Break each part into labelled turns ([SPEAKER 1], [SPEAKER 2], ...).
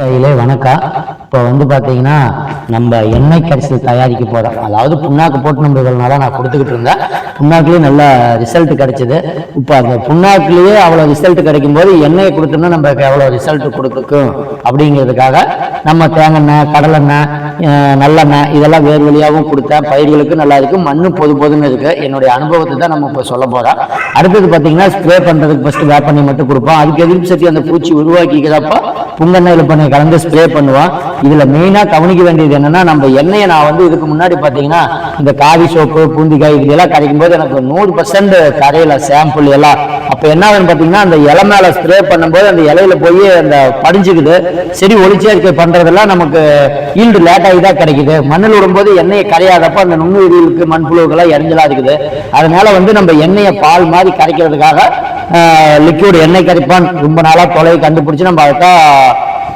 [SPEAKER 1] கையிலே வணக்கம் இப்போ வந்து பார்த்தீங்கன்னா நம்ம எண்ணெய் கரைசல் தயாரிக்க போகிறோம் அதாவது புண்ணாக்கு போட்டு நம்ம இவ்வளோ நாளாக நான் கொடுத்துக்கிட்டு இருந்தேன். புண்ணாக்குலேயே நல்ல ரிசல்ட் கிடைச்சிது. இப்போ அந்த புண்ணாக்குலேயே அவ்வளோ ரிசல்ட் கிடைக்கும் போது எண்ணெயை கொடுத்தோம்னா நமக்கு எவ்வளோ ரிசல்ட் கொடுக்கும் அப்படிங்கிறதுக்காக நம்ம தேங்காய் கடலெண்ணெய் நல்லெண்ணெய் இதெல்லாம் வேறு வழியாகவும் கொடுத்தேன். பயிர்களுக்கு நல்லா இருக்குது மண்ணு பொது பொதுன்னு இருக்குது என்னுடைய அனுபவத்தை தான் நம்ம இப்போ சொல்ல போகிறோம் அடுத்தது பார்த்தீங்கன்னா ஸ்ப்ரே பண்ணுறதுக்கு ஃபஸ்ட்டு வேப்பண்ணி மட்டும் கொடுப்போம். அதுக்கு எதிர்ப்பு சக்தி அந்த பூச்சி உருவாக்கிக்கிறப்போ புங்கெண்ணெயில் பண்ணி கலந்து ஸ்ப்ரே பண்ணுவோம் இதுல மெயினா கவனிக்க வேண்டியது என்னன்னா நம்ம எண்ணெயை நான் வந்து இதுக்கு முன்னாடி பாத்தீங்கன்னா இந்த காவி சோப்பு பூந்திக்காய் இதெல்லாம் கரைக்கும் போது எனக்கு நூறு பர்சன்ட் கரையில சாம்பிள் எல்லாம். அப்ப என்ன ஆகுதுன்னு பாத்தீங்கன்னா அந்த இலை மேல ஸ்ப்ரே பண்ணும்போது அந்த இலையில போய் அந்த படிஞ்சுக்குது. செடி ஒளிச்சேர்க்கை பண்றதெல்லாம் நமக்கு ஈல்டு லேட் ஆகி தான் கிடைக்குது. மண்ணில் விடும்போது எண்ணெயை கரையாதப்ப அந்த நுண்ணுயிர்களுக்கு மண்புழுக்கெல்லாம் இறஞ்சலா இருக்குது. அதனால வந்து நம்ம எண்ணெயை பால் மாதிரி கரைக்கிறதுக்காக லிக்யூட் எண்ணெய் கரைப்பான் ரொம்ப நாளாக தொலைவை கண்டுபிடிச்சி நம்ம அதுதான்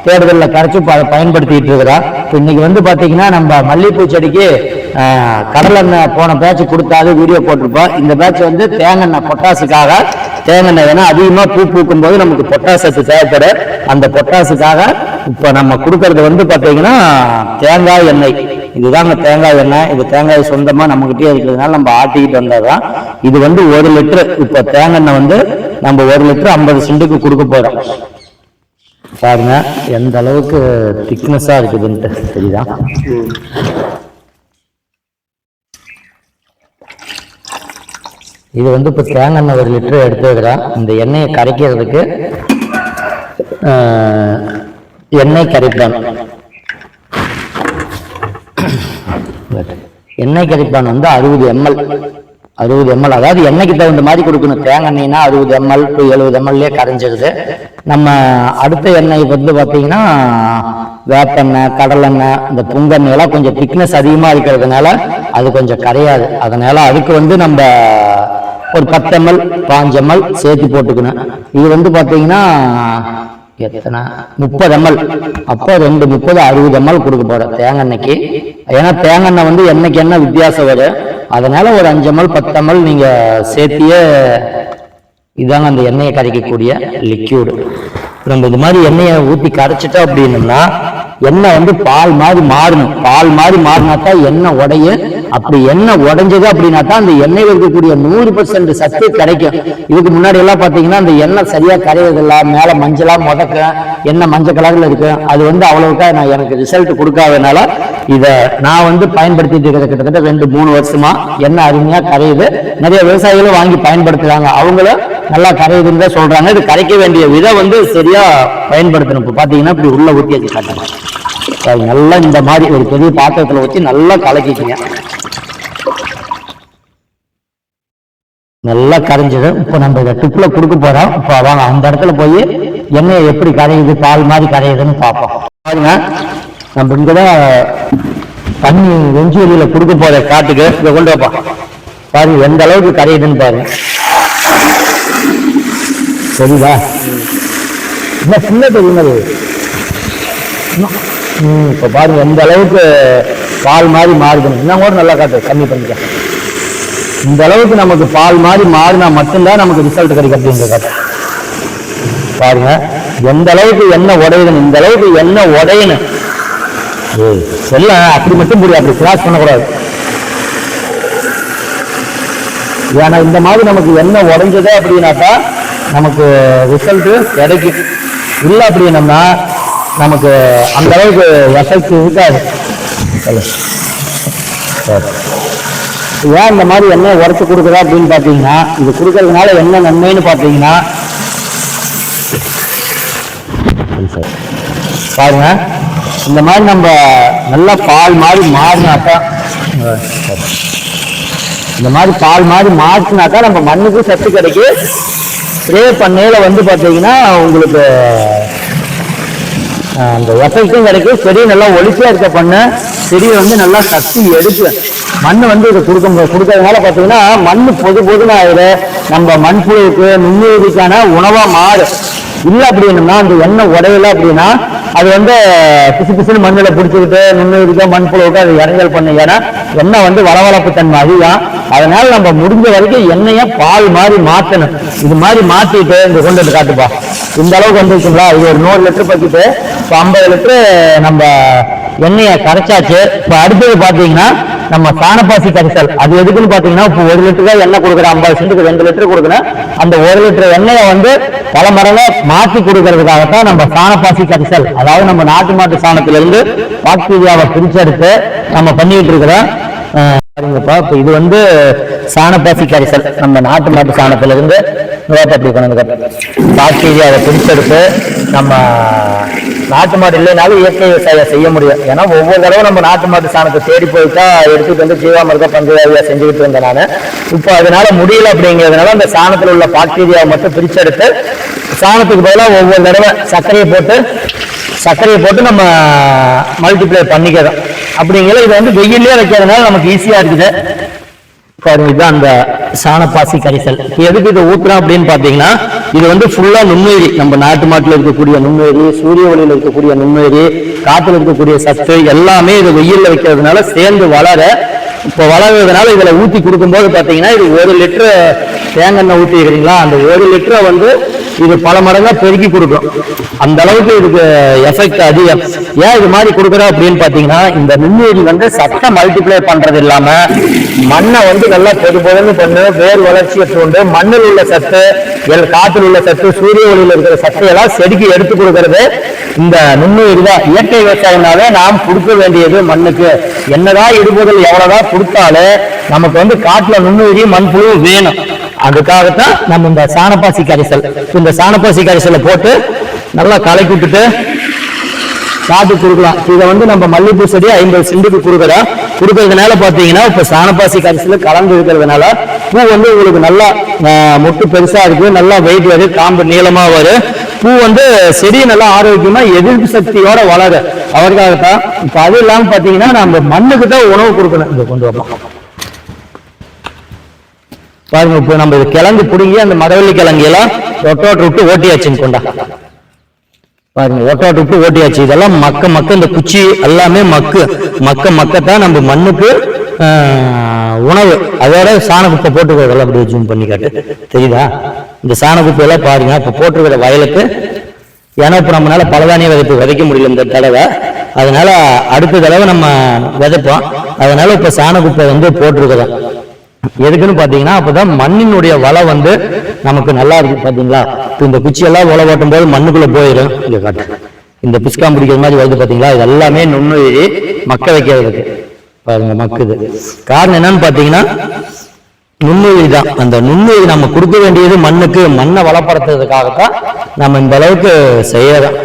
[SPEAKER 1] தேடுதலில் கரைச்சி இப்போ அதை பயன்படுத்திட்டு இருக்கிறோம் இப்போ இன்னைக்கு வந்து பார்த்தீங்கன்னா நம்ம மல்லிகைப்பூ செடிக்கு கடலெண்ணெய் போன பேட்ச் கொடுத்தாது வீடியோ போட்டிருப்போம். இந்த பேட்ச் வந்து தேங்காய் பொட்டாசுக்காக தேங்காய் ஏன்னா அதிகமாக பூ பூக்கும் போது நமக்கு பொட்டாசத்து தேவைப்படும் அந்த பொட்டாசுக்காக இப்போ நம்ம கொடுக்கறது வந்து பார்த்தீங்கன்னா தேங்காய் எண்ணெய். இதுதாங்க தேங்காய் எண்ணெய். இது தேங்காய் சொந்தமாக நம்மகிட்டே இருக்கிறதுனால நம்ம ஆட்டிக்கிட்டு வந்ததுதான். இது வந்து ஒரு லிட்டரு. இப்போ தேங்காய் எண்ணெய் வந்து நம்ம ஒரு லிட்டர் ஐம்பது சென்ட்டுக்கு கொடுக்க போகிறோம் பாருங்க எந்த அளவுக்கு திக்னஸா இருக்குதுன்ட்டு. தெரியுதா இது வந்து இப்போ தேங்காய் எண்ணெய் ஒரு லிட்டர் எடுத்து இந்த எண்ணெயை கரைக்கிறதுக்கு ஆஹ், எண்ணெய் கரைப்பான். எண்ணெய் கரைப்பான் வந்து அறுபது எம்எல். அறுபது எம்எல் அதாவது எண்ணெய்க்கு தகுந்த மாதிரி கொடுக்கணும். தேங்காய் எண்ணெய்னா அறுபது எம்எல் டு எழுபது எம்எல்லே கரைஞ்சிருது. நம்ம அடுத்த எண்ணெய் வந்து பார்த்தீங்கன்னா வேப்பெண்ணெய் கடலெண்ணெய் இந்த புங்கெண்ணெய்லாம் கொஞ்சம் திக்னஸ் அதிகமாக இருக்கிறதுனால அது கொஞ்சம் கரையாது. அதனால அதுக்கு வந்து நம்ம ஒரு பத்து எம்எல் பாஞ்சு எம்எல் சேர்த்து போட்டுக்கணும். இது வந்து பார்த்தீங்கன்னா எத்தனை? முப்பது எம்எல். அப்போ ரெண்டு முப்பது அறுபது எம்எல் கொடுக்க போகிறோம் தேங்காய் எண்ணெய்க்கு. ஏன்னா தேங்காய் எண்ணெய் வந்து எண்ணெய்க்கு என்ன வித்தியாசம் வரும்? அதனால ஒரு அஞ்சு எம்எல் பத்து எம்எல் நீங்க சேர்த்தியே இதாங்க அந்த எண்ணெயை கரைக்கக்கூடிய லிக்யூடு நம்ம இது மாதிரி எண்ணெயை ஊற்றி கரைச்சிட்டோம் அப்படின்னம்னா எண்ணெய் வந்து பால் மாதிரி மாறணும். பால் மாதிரி மாறினா எண்ணெய் உடையும். அப்படி எண்ணெய் உடைஞ்சது அப்படின்னா தான் அந்த எண்ணெயில் இருக்கக்கூடிய நூறு பர்சன்ட் சத்து கிடைக்கும். இதுக்கு முன்னாடி எல்லாம் பார்த்தீங்கன்னா அந்த எண்ணெய் சரியா கரையறதில்ல மேலே மஞ்சளா முதக்கும் எண்ணெய் மஞ்சள் கலரில் இருக்கு அது வந்து அவ்வளவுக்கா நான் எனக்கு ரிசல்ட் கொடுக்காதனால இதை நான் வந்து பயன்படுத்திட்டு இருக்கிற கிட்டத்தட்ட ரெண்டு மூணு வருஷமா எண்ணெய் அருமையா கரையுது. நிறைய விவசாயிகளும் வாங்கி பயன்படுத்துறாங்க. அவங்களும் நல்லா கரையுதுன்னு தான் சொல்றாங்க. இது கரைக்க வேண்டிய விதம் வந்து சரியா பயன்படுத்தணும். இப்போ பார்த்தீங்கன்னா இப்படி உள்ள ஊற்றி வச்சு காட்டுங்க நல்லா இந்த மாதிரி ஒரு பெரிய பாத்திரத்தில் வச்சு நல்லா கலக்கிக்கங்க. நல்லா கரைஞ்சது இப்போ நம்ம இதை டிப்பில் கொடுக்க போகிறோம் இப்போ வாங்க அந்த இடத்துல போய் எண்ணெய் எப்படி கரையுது பால் மாதிரி கரையுதுன்னு பார்ப்போம். பாருங்க நம்ம இங்கே தான் தண்ணி வெஞ்சூரியில் கொடுக்க போகிற காட்டுக்கு இதை கொண்டு வைப்போம் பாருங்க எந்த அளவுக்கு கரையுதுன்னு பாருங்க. சரிதா? என்ன சின்ன தெரியுமா ம் இப்போ பாருங்க எந்த அளவுக்கு பால் மாதிரி மாறுதுன்னு இன்னும் கூட நல்லா காட்டு கம்மி பண்ணிக்க. இந்த அளவுக்கு நமக்கு பால் மாதிரி மாறினா மட்டும்தான் நமக்கு ரிசல்ட் கிடைக்கும் அப்படின்ற காட்டு. பாருங்க எந்த அளவுக்கு என்ன உடையுதுன்னு இந்த அளவுக்கு எண்ணெய் உடையணும் ஏய் சொல்ல அப்படி மட்டும் புரியும் அப்படி கிராஸ் பண்ணக்கூடாது. ஏன்னா இந்த மாதிரி நமக்கு எண்ணெய் உடைஞ்சதே அப்படின்னாக்கா நமக்கு ரிசல்ட்டு கிடைக்கும் இல்லை அப்படின்னம்னா நமக்கு அந்த அளவுக்கு எஃபெக்ட் இருக்காது சரி. ஏன் இந்த மாதிரி என்ன உரைச்சி கொடுக்குறா அப்படின்னு பார்த்தீங்கன்னா இது கொடுக்கறதுனால என்ன நன்மைன்னு பார்த்தீங்கன்னா பாருங்க இந்த மாதிரி நம்ம நல்லா பால் மாதிரி மாறினாக்கா சரி. இந்த மாதிரி பால் மாதிரி மாற்றினாக்கா நம்ம மண்ணுக்கு சத்து கிடைக்கும் ஸ்ப்ரே பண்ணையில் வந்து பார்த்தீங்கன்னா உங்களுக்கு அந்த எஃபெக்டும் கிடைக்கும் செடி நல்லா ஒளிச்சியாக இருக்க பண்ண. செடியை வந்து நல்லா சக்தி எடுக்கு மண் வந்து இதை கொடுக்க கொடுக்கறதுனால பார்த்தீங்கன்னா மண் பொது பொதுன்னு ஆயிடு நம்ம மண்புழுவுக்கு நுண்ணுயிரிக்கான உணவாக மாறும். இல்லை அப்படின்னா அந்த எண்ணெய் உடையல அப்படின்னா அது வந்து பிசு பிசுன்னு மண்ணில் பிடிச்சிக்கிட்டு நுண்ணுயிரிக்க மண் புழுவுக்கு அது இறங்கல் பண்ணு. ஏன்னா எண்ணெய் வந்து வளவளப்பு தன்மை அதிகம். அதனால நம்ம முடிஞ்ச வரைக்கும் எண்ணெயை பால் மாதிரி மாற்றணும். இது மாதிரி மாற்றிட்டு இந்த கொண்டு வந்து காட்டுப்பா. இந்த அளவுக்கு வந்துருக்குங்களா இது ஒரு நூறு லிட்டர் பக்கிட்டு இப்போ ஐம்பது லிட்டரு நம்ம எண்ணெயை கரைச்சாச்சு. இப்போ அடுத்தது பார்த்தீங்கன்னா நம்ம சாணப்பாசி கரைசல் அது எதுக்குன்னு பாத்தீங்கன்னா இப்போ ஒரு லிட்டர் எண்ணெய் கொடுக்குற ஐம்பது சென்ட்டுக்கு ரெண்டு லிட்டர் கொடுக்குறேன். அந்த ஒரு லிட்டர் எண்ணெயை வந்து பல மடங்கு மாற்றி கொடுக்கறதுக்காகத்தான் நம்ம சாணப்பாசி கரைசல் அதாவது நம்ம நாட்டு மாட்டு சாணத்துல இருந்து பாக்டீரியாவை பிரிச்செடுத்து நம்ம பண்ணிட்டு இருக்கிறோம். பாருங்கப்பா இப்போ இது வந்து சாணப்பாசி கரைசல் நம்ம நாட்டு மாட்டு சாணத்துல இருந்து கொண்டு வந்து அதை பிடிச்செடுத்து நம்ம நாட்டு மாடு இல்லைனாலும் இயற்கை விவசாயம் செய்ய முடியும். ஏன்னா ஒவ்வொரு தடவை நம்ம நாட்டு மாட்டு சாணத்தை தேடி போயிட்டா எடுத்துட்டு வந்து ஜீவாமிருத பஞ்சகாவியா செஞ்சுக்கிட்டு இருந்தேன் நான். இப்போ அதனால முடியல அப்படிங்கிறதுனால அந்த சாணத்தில் உள்ள பாக்டீரியாவை மட்டும் பிரிச்செடுத்து சாணத்துக்கு பதிலாக ஒவ்வொரு தடவை சர்க்கரையை போட்டு சர்க்கரையை போட்டு நம்ம மல்டிப்ளை பண்ணிக்கிறோம். அப்படிங்கிற இது வந்து வெயிலே வைக்கிறதுனால நமக்கு ஈஸியாக இருக்குது. பாருங்க இதுதான் அந்த சாணப்பாசி கரிசல். எதுக்கு இதை ஊத்துறோம் அப்படின்னு பார்த்தீங்கன்னா இது வந்து ஃபுல்லா நுண்ணுயிரி. நம்ம நாட்டு மாட்டில் இருக்கக்கூடிய நுண்ணுயிரி சூரிய ஒளியில் இருக்கக்கூடிய நுண்ணுயிரி காற்றில் இருக்கக்கூடிய சத்து எல்லாமே இது வெயிலில் வைக்கிறதுனால சேர்ந்து வளர இப்போ வளர்றதுனால இதில் ஊற்றி கொடுக்கும்போது பார்த்தீங்கன்னா இது ஒரு லிட்டரு தேங்காய் ஊற்றி ஊத்திக்கிறீங்களா? அந்த ஒரு லிட்டரை வந்து இது பல மடங்காக பெருக்கி கொடுக்கும். அந்த அளவுக்கு இதுக்கு எஃபெக்ட் அதிகம். ஏன் இது மாதிரி கொடுக்குறோம் அப்படின்னு பார்த்தீங்கன்னா இந்த நுண்ணுயிரி வந்து சட்டை மல்டிப்ளை பண்ணுறது இல்லாமல் மண்ணை வந்து நல்லா பொது பொதுன்னு பண்ணு வேர் வளர்ச்சியை தூண்டு மண்ணில் உள்ள சத்து எல் காற்றில் உள்ள சத்து சூரிய ஒளியில் இருக்கிற சத்தையெல்லாம் செடிக்கு செதுக்கி எடுத்து கொடுக்கறது. இந்த நுண்ணுயிரி தான். இயற்கை விவசாயம்னாவே நாம் கொடுக்க வேண்டியது மண்ணுக்கு. என்னதான் இடுபொருள் எவ்வளோதான் கொடுத்தாலும் நமக்கு வந்து காட்டுல நுண்ணுயிரி மண்புழு வேணும். அதுக்காகத்தான் நம்ம இந்த சாணப்பாசி கரைசல் இந்த சாணப்பாசி கரைசலை போட்டு நல்லா கலக்கி விட்டுட்டு காட்டு கொடுக்கலாம் இதை வந்து நம்ம மல்லிகைப்பூ செடி ஐம்பது சென்ட்டுக்கு கொடுக்குறோம் கொடுக்கறதுனால பார்த்தீங்கன்னா இப்போ சாணப்பாசி கரிசல் கலந்து இருக்கிறதுனால பூ வந்து உங்களுக்கு நல்லா ஆஹ், மொட்டு பெருசா இருக்கு. நல்லா வெயிட் வரும். காம்பு நீளமா வரும். பூ வந்து செடி நல்லா ஆரோக்கியமா எதிர்ப்பு சக்தியோட வளரும். அவருக்காகத்தான். இப்போ அது இல்லாமல் பார்த்தீங்கன்னா நம்ம மண்ணுக்கு தான் உணவு கொடுக்கணும். இதை கொண்டு வரலாம் பாருங்க இப்போ நம்ம இது கிழங்கு பிடுங்கி அந்த மரவள்ளி கிழங்கு எல்லாம் ஒட்டோட்டு விட்டு ஓட்டியாச்சுன்னு கொண்டா. பாருங்க ஒட்டாட்டு விட்டு ஓட்டியாச்சு. இதெல்லாம் மக்க மக்க இந்த குச்சி எல்லாமே மக்கு. மக்க மக்கத்தான் நம்ம மண்ணுக்கு உணவு. அதோட சாண குப்பை போட்டுக்கிறோம் இதெல்லாம் அப்படியே ஜூம் பண்ணி காட்டு. தெரியுதா? இந்த சாண குப்பையெல்லாம் பாருங்க இப்போ போட்டிருக்கிற வயலுக்கு ஏன்னா இப்போ நம்மளால பலதானிய விதைப்பு விதைக்க முடியல இந்த தடவை. அதனால அடுத்த தடவை நம்ம விதைப்போம். அதனால இப்போ சாணக்குப்பை வந்து போட்டிருக்கிறோம். எதுக்குன்னு பார்த்தீங்கன்னா அப்பதான் மண்ணினுடைய வளம் வந்து நமக்கு நல்லா இருக்கு பாத்தீங்களா? இந்த குச்சியெல்லாம் உழவு ஓட்டும் போது மண்ணுக்குள்ள போயிடும் இங்கே காட்டு. இந்த பிஸ்காம் பிடிக்கிற மாதிரி வருது பாத்தீங்களா? இது எல்லாமே நுண்ணுயிரி மக்க வைக்கிறதுக்கு. பாருங்க மக்குது. காரணம் என்னன்னு பாத்தீங்கன்னா நுண்ணுயிரி தான். அந்த நுண்ணுயிரி நம்ம கொடுக்க வேண்டியது மண்ணுக்கு. மண்ணை வளப்படுத்துறதுக்காகத்தான் நம்ம இந்த அளவுக்கு செய்யறோம்.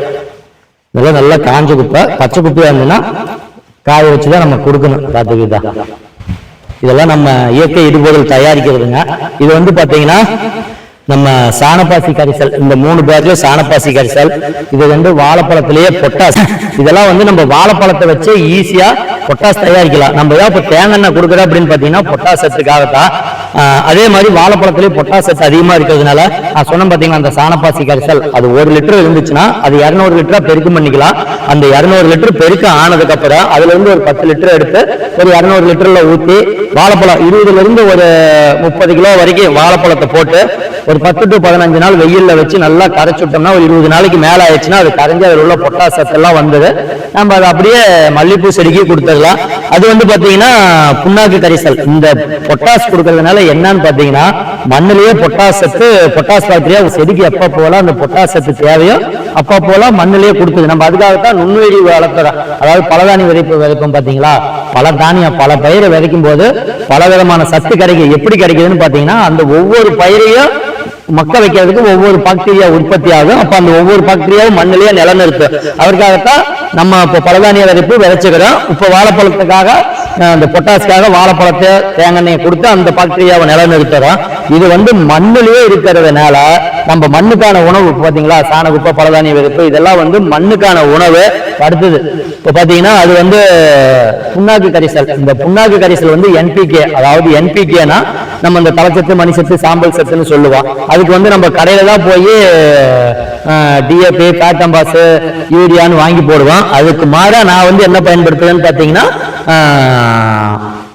[SPEAKER 1] இதெல்லாம் நல்லா காஞ்ச குப்பை பச்சை குப்பையா இருந்ததுன்னா காய வச்சுதான் நம்ம கொடுக்கணும். பார்த்துக்கிட்டா. இதெல்லாம் நம்ம இயற்கை இடுபொருள் தயாரிக்கிறதுங்க. இது வந்து பார்த்தீங்கன்னா நம்ம சாணப்பாசி கரிசல் இந்த மூணு பேர்ல சாணப்பாசி கரிசல் இது வந்து வாழைப்பழத்திலேயே பொட்டாசு இதெல்லாம் வந்து நம்ம வாழைப்பழத்தை வச்சு ஈஸியா பொட்டாஸ் தயாரிக்கலாம். நம்ம ஏதாவது இப்போ தேங்காய் எண்ணெய் கொடுக்குறோம் அப்படின்னு பார்த்தீங்கன்னா பொட்டாஸ் சத்துக்காகத்தான் அதே மாதிரி வாழைப்பழத்துலேயே பொட்டாஸ் சத்து இருக்கிறதுனால நான் சொன்னேன் பார்த்தீங்கன்னா அந்த சாணப்பாசி கரிசல். அது ஒரு லிட்டர் இருந்துச்சுன்னா அது இரநூறு லிட்டரா பெருக்கம் பண்ணிக்கலாம். அந்த இரநூறு லிட்டர் பெருக்க ஆனதுக்கு அப்புறம் அதுல இருந்து ஒரு பத்து லிட்டர் எடுத்து ஒரு இரநூறு லிட்டர்ல ஊற்றி வாழைப்பழம் இருபதுல இருந்து ஒரு முப்பது கிலோ வரைக்கும் வாழைப்பழத்தை போட்டு ஒரு பத்து டு பதினஞ்சு நாள் வெயில்ல வச்சு நல்லா கரைச்சுட்டோம்னா ஒரு இருபது நாளைக்கு மேல ஆயிடுச்சுன்னா அது கரைஞ்சி அதில் உள்ள பொட்டாசத்தெல்லாம் வந்தது. நம்ம அதை அப்படியே மல்லிப்பூ செடிக்கு கொடுத்துடலாம். அது வந்து பாத்தீங்கன்னா புண்ணாக்கு கரிசல். இந்த பொட்டாஸ் கொடுக்கறதுனால என்னன்னு பாத்தீங்கன்னா மண்ணிலேயே பொட்டாசத்து பொட்டாஸ் பாக்டீரியா செடிக்கு எப்ப போல அந்த பொட்டாசத்து தேவையோ அப்போ போல மண்ணிலேயே கொடுக்குது. நம்ம அதுக்காகத்தான் நுண்ணுயிரி வளர்த்துறோம் அதாவது பலதானி விதைப்பு விதைப்போம் பார்த்தீங்களா பல தானியம் பல பயிரை விதைக்கும் போது பல விதமான சத்து கிடைக்கும் எப்படி கிடைக்குதுன்னு பார்த்தீங்கன்னா அந்த ஒவ்வொரு பயிரையும் மக்க வைக்கிறதுக்கு ஒவ்வொரு பாக்டீரியா உற்பத்தி ஆகும் அப்ப அந்த ஒவ்வொரு பாக்டீரியாவும் மண்ணிலேயே நிலநிறுத்து. அதற்காகத்தான் நம்ம இப்போ பலதானிய விதைப்பு விதைச்சுக்கிறோம். இப்போ வாழைப்பழத்துக்காக அந்த பொட்டாசுக்காக வாழைப்பழத்தை தேங்காய் எண்ணெயை கொடுத்து அந்த பாக்டீரியாவை நிலநிறுத்துறோம். இது வந்து மண்ணிலேயே இருக்கிறதுனால நம்ம மண்ணுக்கான உணவு பார்த்தீங்களா பாத்தீங்களா சாண குப்பை பலதானிய வெறுப்பு இதெல்லாம் வந்து மண்ணுக்கான உணவு அடுத்தது இப்போ பாத்தீங்கன்னா அது வந்து புண்ணாக்கு கரிசல். இந்த புண்ணாக்கு கரிசல் வந்து என்பிகே அதாவது என்பிகேனா நம்ம இந்த தலைச்சத்து மணிச்சத்து சாம்பல் சத்துன்னு சொல்லுவோம். அதுக்கு வந்து நம்ம கடையில தான் போய் டிஏபி பேட்டம்பாஸ் யூரியான்னு வாங்கி போடுவோம். அதுக்கு மாறா நான் வந்து என்ன பயன்படுத்துவேன்னு பாத்தீங்கன்னா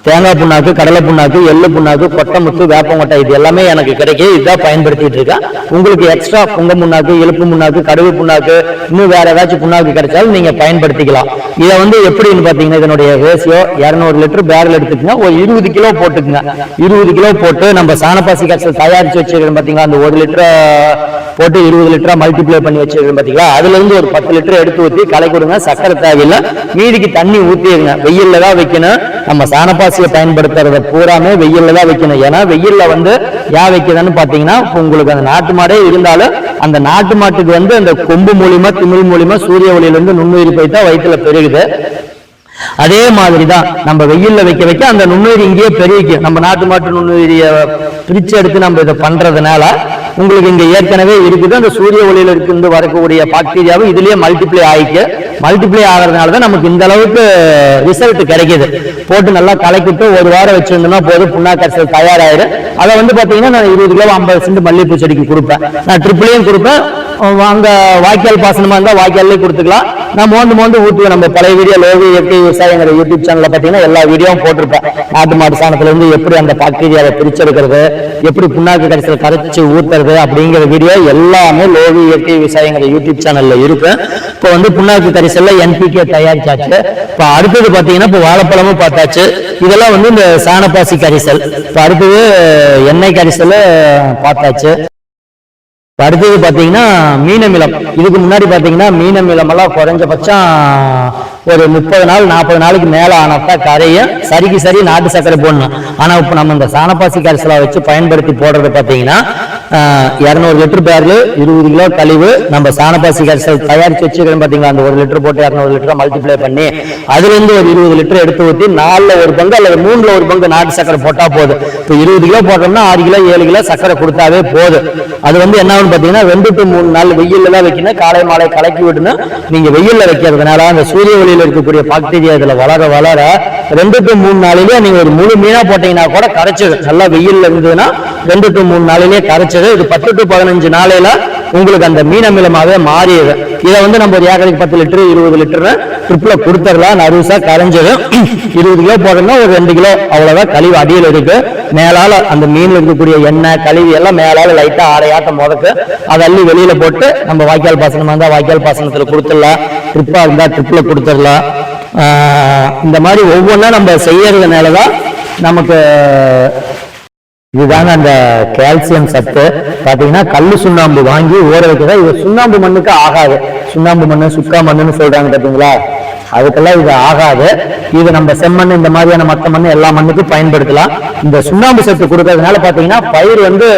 [SPEAKER 1] தேங்காய் புண்ணாக்கு கடலை புண்ணாக்கு எள்ளு புண்ணாக்கு கொட்டை முத்து வேப்பங்கொட்டை இது எல்லாமே எனக்கு கிடைக்கும் இதுதான் பயன்படுத்திட்டு இருக்கேன். உங்களுக்கு எக்ஸ்ட்ரா புங்க புண்ணாக்கு எலுப்பு புண்ணாக்கு கடுகு புண்ணாக்கு இன்னும் வேற ஏதாச்சும் புண்ணாக்கு கிடைச்சாலும் நீங்க பயன்படுத்திக்கலாம். இதை வந்து எப்படின்னு பாத்தீங்கன்னா இதனுடைய ரேசியோ இரநூறு லிட்டர் பேரல் எடுத்துக்கங்க. ஒரு இருபது கிலோ போட்டுக்குங்க. இருபது கிலோ போட்டு நம்ம சாணப்பாசி கரைசல் தயாரிச்சு வச்சிருக்கோம் பாத்தீங்களா அந்த ஒரு லிட்டர் போட்டு இருபது லிட்டரா மல்டிப்ளை பண்ணி வச்சிருக்கோம் பாத்தீங்களா அதுல இருந்து ஒரு பத்து லிட்டர் எடுத்து ஊத்தி கலை கொடுங்க. சக்கரை தேவையில்லை. மீதிக்கு தண்ணி ஊத்திடுங்க. வெயில்ல தான் வைக்கணும். நம்ம சாணப்பாசியை பயன்படுத்துறத பூராமே வெயில்ல தான் வைக்கணும். ஏன்னா வெயில்ல வந்து ஏன் வைக்கிறதுன்னு பாத்தீங்கன்னா உங்களுக்கு அந்த நாட்டு மாடே இருந்தாலும் அந்த நாட்டு மாட்டுக்கு வந்து அந்த கொம்பு மூலியமா திமிழ் மூலியமா சூரிய ஒளியில இருந்து நுண்ணுயிர் போய் தான் வயிற்றுல பெருகுது. அதே மாதிரி தான் நம்ம வெயில்ல வைக்க வைக்க அந்த நுண்ணுயிரி இங்கேயே பெருகிக்கும். நம்ம நாட்டு மாட்டு நுண்ணுயிரிய பிரிச்சு எடுத்து நம்ம இதை பண்றதுனால உங்களுக்கு இங்க ஏற்கனவே இருக்குது. அந்த சூரிய ஒளியில இருந்து வரக்கூடிய பாக்டீரியாவும் இதுலயே மல்டிப்ளை ஆயிக்கு மல்டிப்ளை ஆகிறதுனால தான் நமக்கு இந்த அளவுக்கு ரிசல்ட் கிடைக்குது. போட்டு நல்லா கலக்கிட்டு ஒரு வாரம் வச்சிருந்தோம்னா போதும். புண்ணாக்கரசல் தயாராயிரும். அதை வந்து பாத்தீங்கன்னா நான் இருபது கிலோ ஐம்பது சென்ட் மல்லிகைப்பூ செடிக்கு கொடுப்பேன். நான் ட்ரிபிளையும் கொடுப்பேன். அங்க வாய்க்கால் பாசனமா இருந்தா வாய்க்கால்லே கொடுத்துக்கலாம். நான் மோந்து மோந்து ஊத்துவேன். நம்ம பழைய வீடியோ லோகி எப்படி விவசாயங்கிற யூடியூப் சேனல்ல பாத்தீங்கன்னா எல்லா வீடியோவும் போட்டிருப்பேன். ஆட்டு மாட்டு சாணத்துல இருந்து எப்படி அந்த பாக்டீரியாவை பிரிச்செடுக்கிறது எப்படி புண்ணாக்கு கடைசியில் கரைச்சி ஊத்துறது அப்படிங்கிற வீடியோ எல்லாமே லோகி இயற்கை விவசாயங்கிற யூடியூப் சேனல்ல இருக்கு இப்போ வந்து புண்ணாக்கு கரிசலில் என்பிகே தயாரிச்சாச்சு. இப்போ அடுத்தது பாத்தீங்கன்னா இப்போ வாழைப்பழமும் பார்த்தாச்சு. இதெல்லாம் வந்து இந்த சாணப்பாசி கரிசல். இப்போ அடுத்தது எண்ணெய் கரிசல் பார்த்தாச்சு. அடுத்தது பாத்தீங்கன்னா மீனமிலம். இதுக்கு முன்னாடி பாத்தீங்கன்னா மீனமிலம் எல்லாம் குறைஞ்சபட்சம் ஒரு முப்பது நாள் நாற்பது நாளைக்கு மேல ஆனப்ப கரையும் சரிக்கு சரி நாட்டு சர்க்கரை போடணும். ஆனா இப்ப நம்ம இந்த சாணப்பாசி கரிசலா வச்சு பயன்படுத்தி போடுறது பாத்தீங்கன்னா இரநூறு லிட்டர் பேர்ல இருபது கிலோ கழிவு நம்ம சாணப்பாசி கரிசல் தயாரிச்சு வச்சுக்கிறோம் பாத்தீங்களா? அந்த ஒரு லிட்டர் போட்டு இரநூறு லிட்டர் மல்டிப்ளை பண்ணி அதுல இருந்து ஒரு இருபது லிட்டர் எடுத்து ஊற்றி நாலுல ஒரு பங்கு அல்லது மூணுல ஒரு பங்கு நாட்டு சக்கரை போட்டா போதும். இப்போ இருபது கிலோ போட்டோம்னா ஆறு கிலோ ஏழு கிலோ சக்கரை கொடுத்தாவே போதும். அது வந்து என்ன ஆகும்னு பாத்தீங்கன்னா ரெண்டு டு மூணு நாள் வெயில்ல தான் வைக்கணும். காலை மாலை கலக்கி விடணும். நீங்க வெயில்ல வைக்கிறதுனால அந்த சூரிய ஒளி ஒளியில இருக்கக்கூடிய பாக்டீரியா இதுல வளர வளர ரெண்டு டு மூணு நாளிலேயே நீங்க ஒரு முழு மீனா போட்டீங்கன்னா கூட கரைச்சிடும் நல்லா வெயில்ல இருந்ததுன்னா ரெண்டு டு மூணு நாளிலேயே கரைச்சிடும் இது பத்து டு பதினஞ்சு நாளையில உங்களுக்கு அந்த மீன் அமிலமாவே மாறிடும் இதை வந்து நம்ம ஒரு ஏக்கருக்கு பத்து லிட்டர் இருபது லிட்டர் ட்ரிப்பில் கொடுத்துடலாம். நறுசா கரைஞ்சிடும் இருபது கிலோ போட்டோம்னா ஒரு ரெண்டு கிலோ. அவ்வளோதான் கழிவு அடியில் இருக்கு. மேலால் அந்த மீனில் இருக்கக்கூடிய எண்ணெய் கழிவு எல்லாம் மேலால் லைட்டாக ஆடையாட்டம் முதக்கு அதை அள்ளி வெளியில் போட்டு நம்ம வாய்க்கால் பாசனமாக இருந்தால் வாய்க்கால் பாசனத்தில் கொடுத்துடலாம். ட்ரிப்பாக இருந்தால் ட்ரிப்பில் கொடுத்துடலாம். இந்த மாதிரி ஒவ்வொன்றா நம்ம செய்யறதுனால தான் நமக்கு இதுதாங்க அந்த கால்சியம் சத்து. பார்த்தீங்கன்னா கல் சுண்ணாம்பு வாங்கி ஊற வைக்கிறதா இது சுண்ணாம்பு மண்ணுக்கு ஆகாது. சுண்ணாம்பு மண்ணு சுக்கா மண்ணுன்னு சொல்றாங்க பார்த்தீங்களா அதுக்கெல்லாம் இது ஆகாது. இது நம்ம செம்மண் இந்த மாதிரியான மற்ற மண் எல்லா மண்ணுக்கும் பயன்படுத்தலாம். இந்த சுண்ணாம்பு சத்து கொடுக்கறதுனால பாத்தீங்கன்னா பயிர் வந்து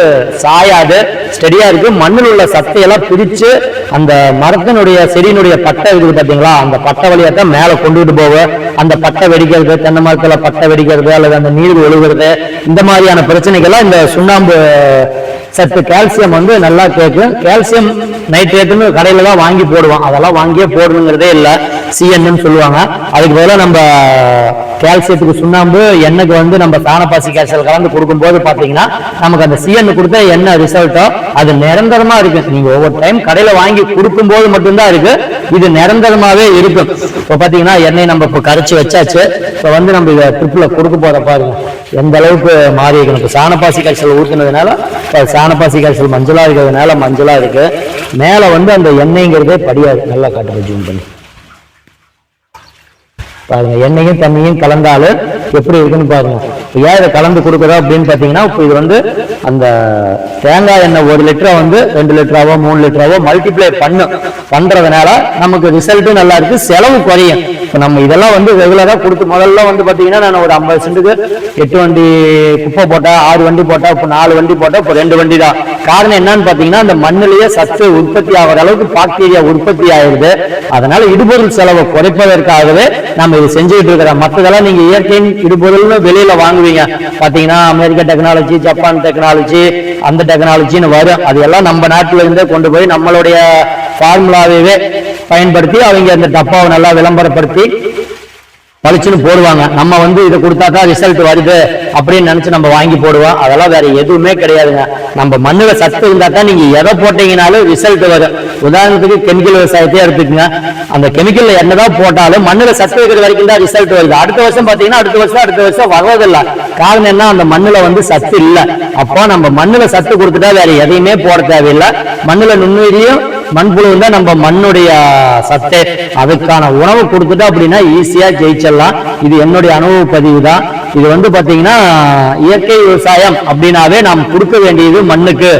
[SPEAKER 1] சாயாது ஸ்டெடியா இருக்கு. மண்ணில் உள்ள சத்தையெல்லாம் பிரித்து பிரிச்சு அந்த மரத்தினுடைய செடியினுடைய பட்டை இருக்குது பாத்தீங்களா அந்த பட்டை வழியாத்தான் மேல கொண்டுகிட்டு போகும் அந்த பட்டை வெடிக்கிறது தென்னை மரத்துல பட்டை வெடிக்கிறது அல்லது அந்த நீர் ஒழுகிறது இந்த மாதிரியான பிரச்சனைகள்லாம் இந்த சுண்ணாம்பு சத்து கால்சியம் வந்து நல்லா கேட்கும் கால்சியம் நைட்ரேட்டுன்னு கடையில தான் வாங்கி போடுவோம் அதெல்லாம் வாங்கியே போடணுங்கிறதே இல்லை. சிஎன்னு சொல்லுவாங்க. அதுக்கு பதிலாக நம்ம கால்சியத்துக்கு சுண்ணாம்பு எண்ணெய்க்கு வந்து நம்ம தானப்பாசி கால்சியம் கலந்து கொடுக்கும்போது பார்த்தீங்கன்னா நமக்கு அந்த சிஎன் கொடுத்த என்ன ரிசல்ட்டோ அது நிரந்தரமா இருக்கு. நீங்க ஒவ்வொரு டைம் கடையில வாங்கி கொடுக்கும்போது மட்டும்தான் இருக்கு. இது நிரந்தரமாவே இருக்கும் இப்போ பார்த்தீங்கன்னா எண்ணெய் நம்ம இப்போ கரைச்சி வச்சாச்சு. இப்போ வந்து நம்ம இதை ட்ரிப்பில் கொடுக்க போகிற பாருங்க. எந்த அளவுக்கு மாறி இருக்கு இப்போ சாணப்பாசி காய்ச்சல் ஊற்றுனதுனால சாணப்பாசி காய்ச்சல் மஞ்சளாக இருக்கிறதுனால மஞ்சளாக இருக்குது மேலே வந்து அந்த எண்ணெய்ங்கிறதே படியாது. நல்லா காட்டுங்க ஜூம் பண்ணி. பாருங்க எண்ணெயும் தண்ணியும் கலந்தாலும் எப்படி இருக்குன்னு பாருங்க. ஏன் இதை கலந்து கொடுக்குறோம் அப்படின்னு பார்த்தீங்கன்னா இப்போ இது வந்து அந்த தேங்காய் எண்ணெய் ஒரு லிட்டரை வந்து ரெண்டு லிட்டராவோ மூணு லிட்டராவோ மல்டிப்ளை பண்ணும் பண்ணுறதுனால நமக்கு ரிசல்ட்டும் நல்லா இருக்கு செலவு குறையும். நம்ம இதெல்லாம் வந்து ரெகுலராக கொடுத்து முதல்ல வந்து பார்த்தீங்கன்னா நான் ஒரு ஐம்பது சென்ட்டுக்கு எட்டு வண்டி குப்பை போட்டால் ஆறு வண்டி போட்டால் இப்போ நாலு வண்டி போட்டால் இப்போ ரெண்டு வண்டி தான் காரணம் என்னன்னு பார்த்தீங்கன்னா அந்த மண்ணிலேயே சத்து உற்பத்தி ஆகிற அளவுக்கு பாக்டீரியா உற்பத்தி ஆயிடுது அதனால இடுபொருள் செலவை குறைப்பதற்காகவே நம்ம இது செஞ்சுக்கிட்டு இருக்கிறோம். மற்றதெல்லாம் நீங்க இயற்கையின் இடுபொருள்னு வெளியில வாங்குவீங்க. பார்த்தீங்கன்னா அமெரிக்க டெக்னாலஜி ஜப்பான் டெக்னாலஜி அந்த டெக்னாலஜின்னு வரும். அது எல்லாம் நம்ம நாட்டிலேருந்தே கொண்டு போய் நம்மளுடைய ஃபார்முலாவே பயன்படுத்தி அவங்க அந்த டப்பாவை நல்லா விளம்பரப்படுத்தி பளிச்சுன்னு போடுவாங்க. நம்ம வந்து இதை கொடுத்தா தான் ரிசல்ட் வருது அப்படின்னு நினைச்சு நம்ம வாங்கி போடுவோம். அதெல்லாம் வேற எதுவுமே கிடையாதுங்க. நம்ம மண்ணுல சத்து இருந்தா தான் நீங்க எதை போட்டீங்கனாலும் ரிசல்ட் வரும். உதாரணத்துக்கு கெமிக்கல் விவசாயத்தையே எடுத்துக்கங்க. அந்த கெமிக்கல்ல என்னதான் போட்டாலும் மண்ணுல சத்து இருக்கிற வரைக்கும் தான் ரிசல்ட் வருது. அடுத்த வருஷம் பாத்தீங்கன்னா அடுத்த வருஷம் அடுத்த வருஷம் வர்றதில்ல. காரணம் என்ன? அந்த மண்ணுல வந்து சத்து இல்லை. அப்போ நம்ம மண்ணுல சத்து கொடுத்துட்டா வேற எதையுமே போட தேவையில்லை. மண்ணுல நுண்ணுயிரியும் மண்புழு தான் நம்ம மண்ணுடைய சத்தே அதுக்கான உணவு கொடுத்துட்டு அப்படின்னா ஈஸியா ஜெயிச்சிடலாம். இது என்னுடைய அனுபவ பதிவு தான். இது வந்து பாத்தீங்கன்னா இயற்கை விவசாயம் அப்படின்னாவே நாம் கொடுக்க வேண்டியது மண்ணுக்கு.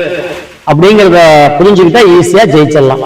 [SPEAKER 1] அப்படிங்கறத புரிஞ்சுக்கிட்டா ஈஸியா ஜெயிச்சிடலாம்.